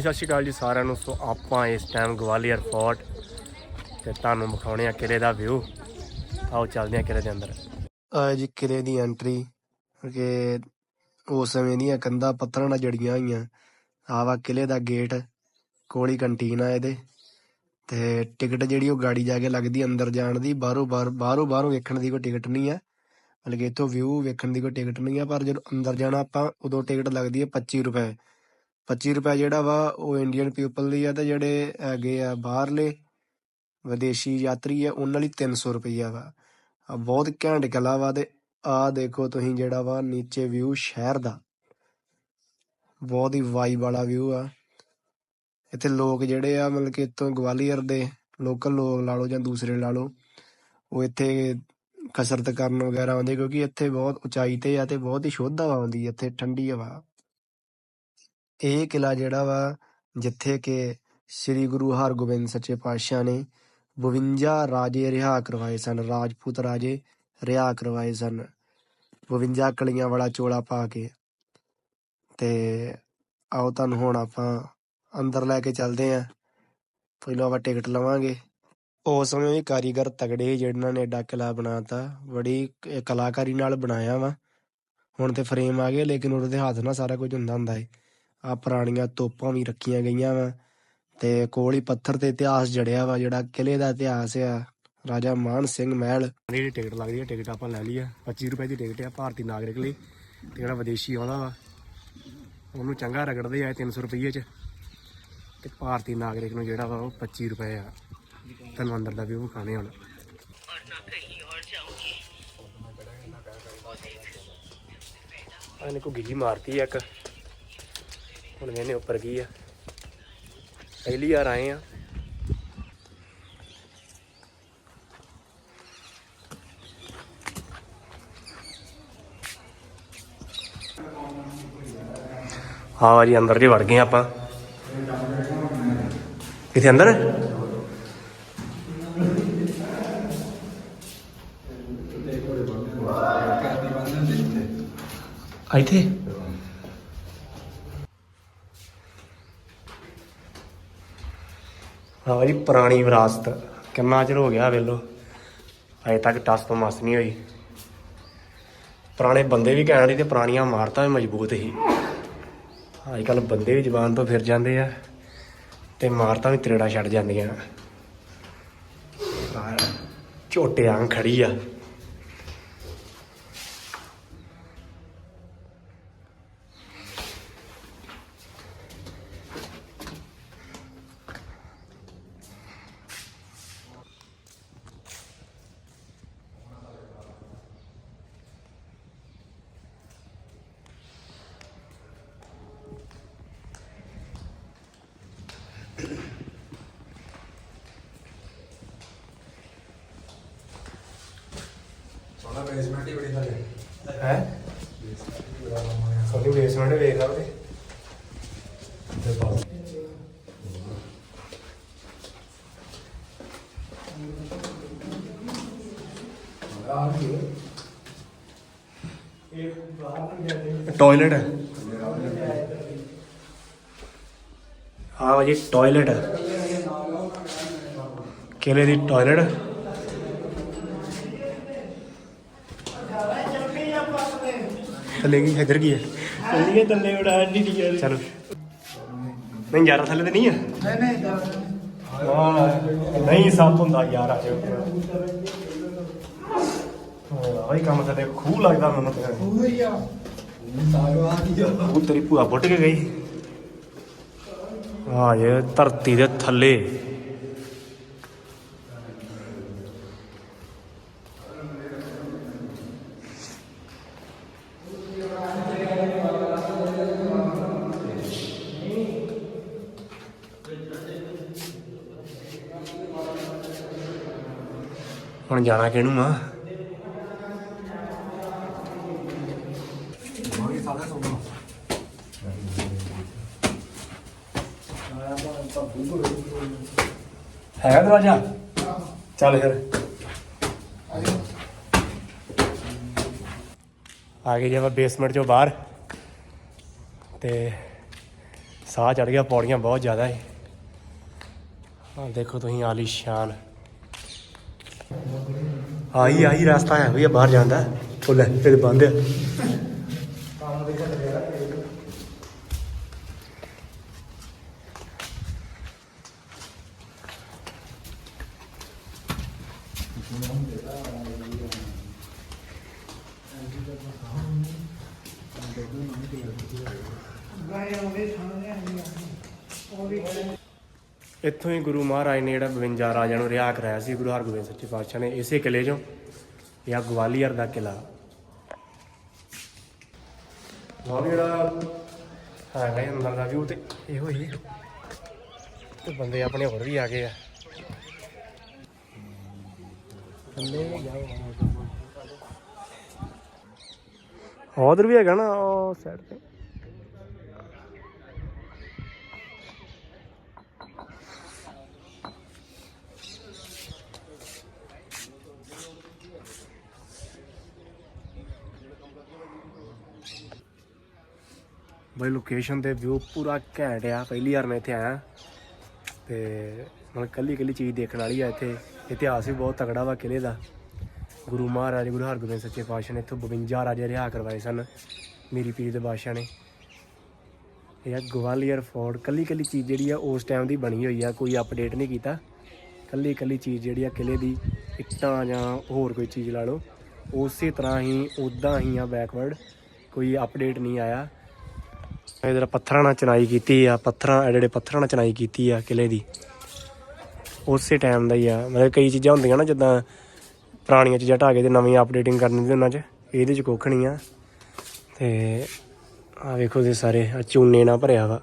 ਹਾਂਜੀ ਸਤਿ ਸ਼੍ਰੀ ਅਕਾਲ ਜੀ ਸਾਰਿਆਂ ਨੂੰ। ਸੋ ਆਪਾਂ ਇਸ ਟਾਈਮ ਗਵਾਲੀਅਰ ਫੋਰਟ ਤੇ ਤੁਹਾਨੂੰ ਵਿਖਾਉਣੇ ਆ ਕਿਲੇ ਦਾ ਵਿਊ ਆਓ ਚੱਲਦੇ ਆ ਕਿਲੇ ਦੇ ਅੰਦਰ। ਆ ਜੀ ਕਿਲੇ ਦੀ ਐਂਟਰੀ ਕਿ ਉਸ ਸਮੇਂ ਦੀਆਂ ਕੰਧਾਂ ਪੱਥਰਾਂ ਨਾਲ ਜੜੀਆਂ ਹੋਈਆਂ। ਆਹ ਕਿਲੇ ਦਾ ਗੇਟ ਕੋਲੀ ਕੰਟੀਨ ਆ ਇਹਦੇ। ਤੇ ਟਿਕਟ ਜਿਹੜੀ ਉਹ ਗਾੜੀ ਜਾ ਕੇ ਲੱਗਦੀ ਅੰਦਰ ਜਾਣ ਦੀ, ਬਾਹਰੋਂ ਬਾਹਰ, ਬਾਹਰੋਂ ਬਾਹਰੋਂ ਵੇਖਣ ਦੀ ਕੋਈ ਟਿਕਟ ਨਹੀਂ ਆ। ਕਿ ਇੱਥੋਂ ਵਿਊ ਵੇਖਣ ਦੀ ਕੋਈ ਟਿਕਟ ਨਹੀਂ ਆ, ਪਰ ਜਦੋਂ ਅੰਦਰ ਜਾਣਾ ਆਪਾਂ, ਉਦੋਂ ਟਿਕਟ ਲੱਗਦੀ ਹੈ 25 ਰੁਪਏ। 25 ਰੁਪਏ ਜਿਹੜਾ ਵਾ ਉਹ ਇੰਡੀਅਨ ਪੀਪਲ ਦੀ ਆ ਤੇ ਜਿਹੜੇ ਹੈਗੇ ਆ ਬਾਹਰਲੇ ਵਿਦੇਸ਼ੀ ਯਾਤਰੀ ਆ, ਉਹਨਾਂ ਲਈ 300 ਰੁਪਈਆ ਵਾ। ਬਹੁਤ ਘੈਂਟ ਕਲਾ ਵਾ ਤੇ ਆ ਦੇਖੋ ਤੁਸੀਂ ਜਿਹੜਾ ਵਾ ਨੀਚੇ ਵਿਊ ਸ਼ਹਿਰ ਦਾ। ਬਹੁਤ ਹੀ ਵਾਈਬ ਵਾਲਾ ਵਿਊ ਆ। ਇੱਥੇ ਲੋਕ ਜਿਹੜੇ ਆ ਮਤਲਬ ਕਿ ਇੱਥੋਂ ਗਵਾਲੀਅਰ ਦੇ ਲੋਕਲ ਲੋਕ ਲਾ ਲਓ ਜਾਂ ਦੂਸਰੇ ਲਾ ਲਓ, ਉਹ ਇੱਥੇ ਕਸਰਤ ਕਰਨ ਵਗੈਰਾ ਆਉਂਦੇ ਕਿਉਂਕਿ ਇੱਥੇ ਬਹੁਤ ਉਚਾਈ ਤੇ ਆ ਤੇ ਬਹੁਤ ਹੀ ਸ਼ੁੱਧ ਹਵਾ ਆਉਂਦੀ ਹੈ ਇੱਥੇ ਠੰਡੀ ਹਵਾ। ਇਹ ਕਿਲ੍ਹਾ ਜਿਹੜਾ ਵਾ, ਜਿੱਥੇ ਕਿ ਸ੍ਰੀ ਗੁਰੂ ਹਰਗੋਬਿੰਦ ਸੱਚੇ ਪਾਤਸ਼ਾਹ ਨੇ 52 ਰਾਜੇ ਰਿਹਾ ਕਰਵਾਏ ਸਨ, ਰਾਜਪੂਤ ਰਾਜੇ ਰਿਹਾ ਕਰਵਾਏ ਸਨ। 52 ਕਲੀਆਂ ਵਾਲਾ ਚੋਲਾ ਪਾ ਕੇ ਤੇ ਆਓ ਤੁਹਾਨੂੰ ਹੁਣ ਆਪਾਂ ਅੰਦਰ ਲੈ ਕੇ ਚੱਲਦੇ ਆਂ। ਪਹਿਲਾਂ ਆਪਾਂ ਟਿਕਟ ਲਵਾਂਗੇ। ਉਸ ਸਮੇਂ ਵੀ ਕਾਰੀਗਰ ਤਗੜੇ ਸੀ, ਜਿਹਨਾਂ ਨੇ ਏਡਾ ਕਿਲਾ ਬਣਾਤਾ, ਬੜੀ ਕਲਾਕਾਰੀ ਨਾਲ ਬਣਾਇਆ ਵਾ। ਹੁਣ ਤੇ ਫਰੇਮ ਆ ਗਏ, ਲੇਕਿਨ ਉਹਦੇ ਹੱਥ ਨਾਲ ਸਾਰਾ ਕੁਝ ਹੁੰਦਾ ਹੁੰਦਾ ਏ। ਆ ਪੁਰਾਣੀਆਂ ਤੋਪਾਂ ਵੀ ਰੱਖੀਆਂ ਗਈਆਂ ਵਾ ਤੇ ਕੋਲ ਹੀ ਪੱਥਰ ਤੇ ਇਤਿਹਾਸ ਜੜਿਆ ਵਾ, ਜਿਹੜਾ ਕਿਲੇ ਦਾ ਇਤਿਹਾਸ ਆ। ਰਾਜਾ ਮਾਨ ਸਿੰਘ ਮਹਿਲ। ਜਿਹੜੀ ਟਿਕਟ ਲੱਗਦੀ ਹੈ ਟਿਕਟ ਆਪਾਂ ਲੈ ਲਈ ਆ। 25 ਰੁਪਏ ਦੀ ਟਿਕਟ ਆ, ਭਾਰਤੀ ਨਾਗਰਿਕ ਲਈ। ਤੇ ਜਿਹੜਾ ਵਿਦੇਸ਼ੀ ਆਉਂਦਾ ਵਾ, ਉਹਨੂੰ ਚੰਗਾ ਰਗੜਦੇ ਆ 300 ਰੁਪਏ ਚ। ਤੇ ਭਾਰਤੀ ਨਾਗਰਿਕ ਨੂੰ ਜਿਹੜਾ ਵਾ ਉਹ 25 ਰੁਪਏ ਆ। ਤੁਹਾਨੂੰ ਅੰਦਰ ਦਾ ਵਿਊ ਵਿਖਾਣੇ ਹੁਣ। ਇਹਨੇ ਕੋ ਗਿੱਲੀ ਮਾਰਤੀ ਆ ਇੱਕ। ਹੁਣ ਇਹਨੇ ਉੱਪਰ ਕੀ ਆ? ਪਹਿਲੀ ਵਾਰ ਆਏ ਆ। ਹਾਂ ਜੀ ਅੰਦਰ ਜੀ ਵੜ ਗਏ ਆਪਾਂ। ਕਿੱਥੇ ਅੰਦਰ? ਇੱਥੇ? ਹਾਂ ਜੀ, ਪੁਰਾਣੀ ਵਿਰਾਸਤ। ਕਿੰਨਾ ਚਿਰ ਹੋ ਗਿਆ ਵੇਲੋ ਅਜੇ ਤੱਕ ਟਸ ਤੋਂ ਮਸ ਨਹੀਂ ਹੋਈ। ਪੁਰਾਣੇ ਬੰਦੇ ਵੀ ਕਹਿਣ ਲਈ ਤੇ ਪੁਰਾਣੀਆਂ ਇਮਾਰਤਾਂ ਵੀ ਮਜ਼ਬੂਤ ਸੀ। ਅੱਜ ਕੱਲ ਬੰਦੇ ਵੀ ਜ਼ਬਾਨ ਤੋਂ ਫਿਰ ਜਾਂਦੇ ਆ ਤੇ ਇਮਾਰਤਾਂ ਵੀ ਤਰੇੜਾ ਛੱਡ ਜਾਂਦੀਆਂ। ਝੋਟੇ ਆਂ ਖੜੀ ਆ ਸੋਨਾ ਬੇਸਮੈਂਟ ਹੀ ਬੜੀ ਥੱਲੇ ਹੈ ਸੋਨੀ ਬੇਸਮੈਂਟ ਵੇਖ ਲਾ ਉਹਦੇ ਤੇ ਪਾਸ ਟਾਇਲਟ ਹੈ ਹਾਂ। ਜੀ ਟਾਇਲਟ ਹੈ ਕਿਲੇ ਦੀ ਟਾਇਲਟ ਥੱਲੇ ਕੀ ਇੱਧਰ ਕੀ ਹੈ? ਚੱਲੀਏ ਥੱਲੇ ਉਡਾ ਨਹੀਂ ਯਾਰ। ਚਲੋ। ਨਹੀਂ ਯਾਰ ਥੱਲੇ ਤੇ ਨਹੀਂ ਹੈ। ਨਹੀਂ ਨਹੀਂ ਹਾਂ ਨਹੀਂ ਸੱਪ ਹੁੰਦਾ ਯਾਰ ਆ ਜਾਓ ਹਾਂ ਇਹ ਕੰਮ ਤੇ ਖੂਹ ਲੱਗਦਾ ਮੈਨੂੰ ਤੇ ਉਹੀ ਆ ਸਾਗਵਾਨ ਦੀ ਉਹ ਤੇਰੀ ਭੂਆ ਪੁੱਟ ਕੇ ਗਈ। ਆ ਇਹ ਧਰਤੀ ਦੇ ਥੱਲੇ। ਹੁਣ ਜਾਣਾ ਕਿਹਨੂੰ ਆ? ਹੈਗਾ ਦਰਵਾਜ਼ਾ? ਚੱਲ ਫਿਰ। ਆ ਗਏ ਜੀ ਬੇਸਮੈਂਟ ਚੋਂ ਬਾਹਰ। ਤੇ ਸਾਹ ਚੜ ਗਿਆ, ਪੌੜੀਆਂ ਬਹੁਤ ਜ਼ਿਆਦਾ ਹੈ ਹਾਂ ਦੇਖੋ ਤੁਸੀਂ ਆਲੀਸ਼ਾਨ ਆਈ ਆਈ ਰਸਤਾ ਹੈ ਵੀ ਬਾਹਰ ਜਾਂਦਾ ਉਹ ਇਹ ਬੰਦ ਆ। ਇੱਥੋਂ ਹੀ ਗੁਰੂ ਮਹਾਰਾਜ ਨੇ ਜਿਹੜਾ 52 ਰਾਜਿਆਂ ਨੂੰ ਰਿਹਾ ਕਰਾਇਆ ਸੀ, ਗੁਰੂ ਹਰਗੋਬਿੰਦ ਸੱਚੇ ਪਾਤਸ਼ਾਹ ਨੇ, ਇਸੇ ਕਿਲੇ 'ਚੋਂ ਜਾਂ ਗਵਾਲੀਅਰ ਦਾ ਕਿਲਾ। ਉਹ ਜਿਹੜਾ ਹੈਗਾ ਇਹ ਅੰਦਰ ਦਾ ਵਿਊ ਤੇ ਇਹੋ ਹੀ ਤੇ ਬੰਦੇ ਆਪਣੇ ਹੋਰ ਵੀ ਆ ਗਏ ਆ। ਥੱਲੇ ਜਾਓ। ਉਧਰ ਵੀ ਹੈਗਾ ਨਾ, ਉਹ ਸਾਈਡ ਤੇ। ਬਈ ਲੋਕੇਸ਼ਨ ਤੇ ਵਿਊ ਪੂਰਾ ਘੈਂਟ ਆ, ਪਹਿਲੀ ਵਾਰ ਮੈਂ ਇੱਥੇ ਆਇਆ। ਤੇ ਮਤਲਬ ਕੱਲੀ ਕੱਲੀ ਚੀਜ਼ ਦੇਖਣ ਵਾਲੀ ਆ ਇੱਥੇ। ਇਤਿਹਾਸ ਵੀ ਬਹੁਤ ਤਕੜਾ ਵਾ ਕਿਲੇ ਦਾ। ਗੁਰੂ ਮਹਾਰਾਜ, ਗੁਰੂ ਹਰਗੋਬਿੰਦ ਸੱਚੇ ਪਾਤਸ਼ਾਹ ਨੇ ਇੱਥੋਂ 52 ਰਾਜੇ ਰਿਹਾ ਕਰਵਾਏ ਸਨ, ਮੇਰੀ ਪੀਰ ਦੇ ਬਾਦਸ਼ਾਹ ਨੇ। ਇਹ ਆ ਗਵਾਲੀਅਰ ਫੋਰਟ ਕੱਲੀ ਕੱਲੀ ਚੀਜ਼ ਜਿਹੜੀ ਆ ਉਸ ਟਾਈਮ ਦੀ ਬਣੀ ਹੋਈ ਆ, ਕੋਈ ਅਪਡੇਟ ਨਹੀਂ ਕੀਤਾ। ਕੱਲੀ ਕੱਲੀ ਚੀਜ਼ ਜਿਹੜੀ ਆ ਕਿਲੇ ਦੀ, ਇੱਟਾਂ ਜਾਂ ਹੋਰ ਕੋਈ ਚੀਜ਼ ਲਾ ਲਓ, ਉਸੇ ਤਰ੍ਹਾਂ ਹੀ ਉਦਾਂ ਹੀ ਆ ਬੈਕਵਰਡ ਕੋਈ ਅਪਡੇਟ ਨਹੀਂ ਆਇਆ। ਇਧਰ ਪੱਥਰਾਂ ਨਾਲ ਚਨਾਈ ਕੀਤੀ ਆ, ਪੱਥਰਾਂ ਐਡੇ ਐਡੇ ਪੱਥਰਾਂ ਨਾਲ ਚਨਾਈ ਕੀਤੀ ਆ ਕਿਲੇ ਦੀ, ਉਸੇ ਟਾਈਮ ਦਾ ਹੀ ਆ। ਮਤਲਬ ਕਈ ਚੀਜ਼ਾਂ ਹੁੰਦੀਆਂ ਨਾ, ਜਿੱਦਾਂ ਪੁਰਾਣੀਆਂ ਚੀਜ਼ਾਂ ਢਾਹ ਕੇ ਤੇ ਨਵੀਂ ਅਪਡੇਟਿੰਗ ਕਰਨੀ ਦੀ ਉਹਨਾਂ 'ਚ ਇਹਦੇ 'ਚ ਕੁੱਖ ਨਹੀਂ ਆ। ਤੇ ਆ ਵੇਖੋ ਤੇ ਸਾਰੇ ਆ ਚੂਨੇ ਨਾਲ ਭਰਿਆ ਵਾ।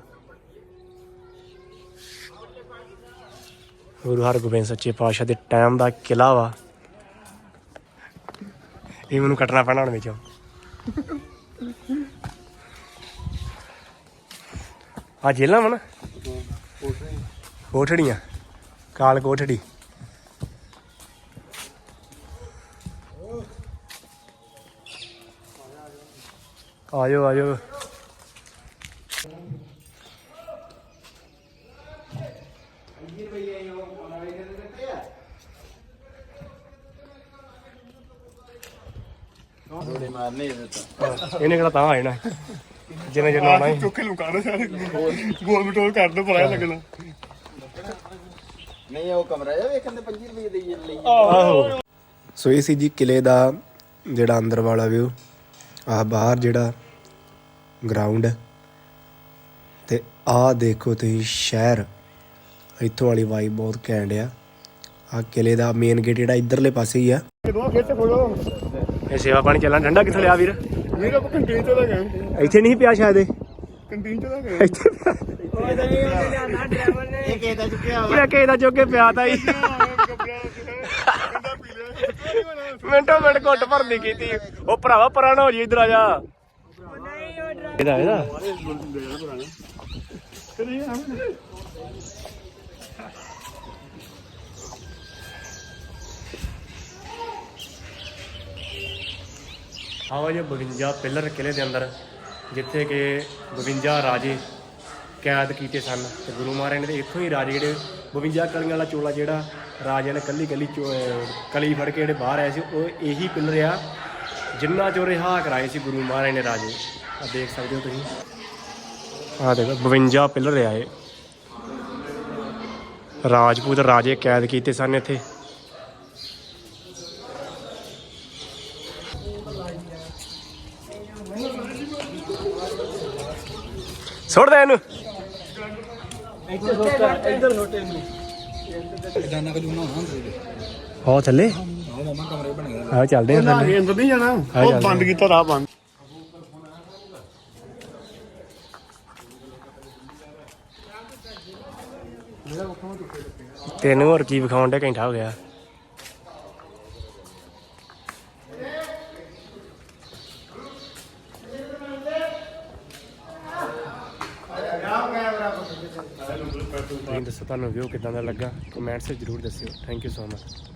ਗੁਰੂ ਹਰਗੋਬਿੰਦ ਸੱਚੇ ਪਾਤਸ਼ਾਹ ਦੇ ਟਾਈਮ ਦਾ ਕਿਲਾ ਵਾ। ਇਹ ਮੈਨੂੰ ਕੱਟਣਾ ਪੈਣਾ ਹੁਣ ਵਿੱਚੋਂ। ਆ ਜੇਲਾਂ ਮਨ ਕੋਠੜੀਆਂ। ਕਾਲ ਕੋਠੜੀ। ਆਜੋ ਆਜੋ ਇਹਨੇ ਕਿਹੜਾ ਤਾਂ ਆ ਜਾਣਾ। ਜਿੰਨੇ ਜਿੰਨੇ ਆਉਣਾ ਸੀ ਚੁੱਕੇ ਲੁਕਾਣਾ ਸਾਰੇ। ਗੋਲ ਮਟੋਲ ਕਰ ਦੋ ਪਤਾ ਲੱਗਣਾ। ਨਹੀਂ ਉਹ ਕਮਰਾ ਜਿਹਾ ਵੇਖਣ ਦੇ 25 ਰੁਪਏ ਦੇ ਲਈ ਆਹੋ। ਸੋ ਇਹ ਸੀ ਜੀ ਕਿਲੇ ਦਾ ਜਿਹੜਾ ਅੰਦਰ ਵਾਲਾ ਵਿਊ ਆਹ ਬਾਹਰ ਜਿਹੜਾ ਗਰਾਊਂਡ ਤੇ ਆਹ ਦੇਖੋ ਤੁਸੀਂ ਸ਼ਹਿਰ ਇੱਥੋਂ ਵਾਲੀ ਵਾਈ ਬਹੁਤ ਘੈਂਟ ਆ। ਆ ਕਿਲੇ ਦਾ ਮੇਨ ਗੇਟ ਜਿਹੜਾ ਇਧਰਲੇ ਪਾਸੇ ਹੀ ਆ। ਇਹ ਸੇਵਾ ਪਾਣੀ ਚੱਲਣਾ। ਠੰਡਾ ਕਿੱਥੋਂ ਲਿਆ ਵੀਰ? ਮੇਰਾ ਕੰਟੀਨ ਚਲਾ ਗਿਆ ਇੱਥੇ ਨਹੀਂ ਪਿਆ ਸ਼ਾਇਦ ਇਹ? ਕੰਟੀਨ ਇੱਥੇ ਪਿਆ। ਇਹ ਕਿਹਦਾ ਚੁੱਕਿਆ ਪੂਰਾ ਕਿਸੇ ਦਾ ਚੁੱਕ ਕੇ ਪਿਆ ਤਾ ਹੀ। ਮਿੰਟੋ ਮਿੰਟ ਘੁੱਟ ਭਰਨੀ ਕੀਤੀ। ਉਹ ਭਰਾਵਾ ਪਰਾਣਾ ਹੋ ਜੀ ਇਧਰ ਆ ਜਾ। ਇਹਦਾ ਇਹਦਾ। ਆਵਾ ਜੀ 52 ਪਿਲਰ ਕਿਲੇ ਦੇ ਅੰਦਰ ਜਿੱਥੇ ਕਿ 52 ਰਾਜੇ ਕੈਦ ਕੀਤੇ ਸਨ ਤੇ ਗੁਰੂ ਮਹਾਰਾਜ ਨੇ ਇੱਥੋਂ ਹੀ ਰਾਜੇ ਜਿਹੜੇ 52 ਕਲੀਆਂ ਵਾਲਾ ਚੋਲਾ ਜਿਹੜਾ ਰਾਜਿਆਂ ਨੇ ਕੱਲੀ ਕੱਲੀ ਕਲੀ ਫੜ ਕੇ ਜਿਹੜੇ ਬਾਹਰ ਆਏ ਸੀ, ਉਹ ਇਹੀ ਪਿਲਰ ਆ ਜਿੰਨਾ ਚੋਂ ਰਿਹਾ ਕਰਾਏ ਸੀ ਗੁਰੂ ਮਹਾਰਾਜ ਨੇ ਰਾਜੇ। ਆ ਦੇਖ ਸਕਦੇ ਹੋ ਤੁਸੀਂ। ਆ ਦੇਖੋ 52 ਪਿਲਰ ਆ ਇਹ। ਰਾਜਪੂਤ ਰਾਜੇ ਕੈਦ ਕੀਤੇ ਸਨ ਇੱਥੇ। ਸੁੱਟ ਦੇ ਇਹਨੂੰ। ਦਾਨਾ ਕਲੂ ਨਾ ਹੁੰਦੇ ਹੋ ਥੱਲੇ? ਆਹ ਮਮਾ ਕਮਰੇ ਬਣ ਗਏ। ਆ ਚੱਲਦੇ ਆ ਥੱਲੇ। ਅੰਦਰ ਨਹੀਂ ਜਾਣਾ। ਉਹ ਬੰਦ ਕੀਤਾ ਰਾਹ ਬੰਦ। ਤੈਨੂੰ ਹੋਰ ਕੀ ਵਿਖਾਉਣ ਦੇ ਘੰਟਾ ਹੋ ਗਿਆ ਤੁਸੀਂ ਦੱਸੋ ਤੁਹਾਨੂੰ ਵਿਊ ਕਿਦਾਂ ਦਾ ਲੱਗਾ? ਕਮੈਂਟਸ 'ਚ ਜਰੂਰ ਦੱਸਿਓ। Thank you so much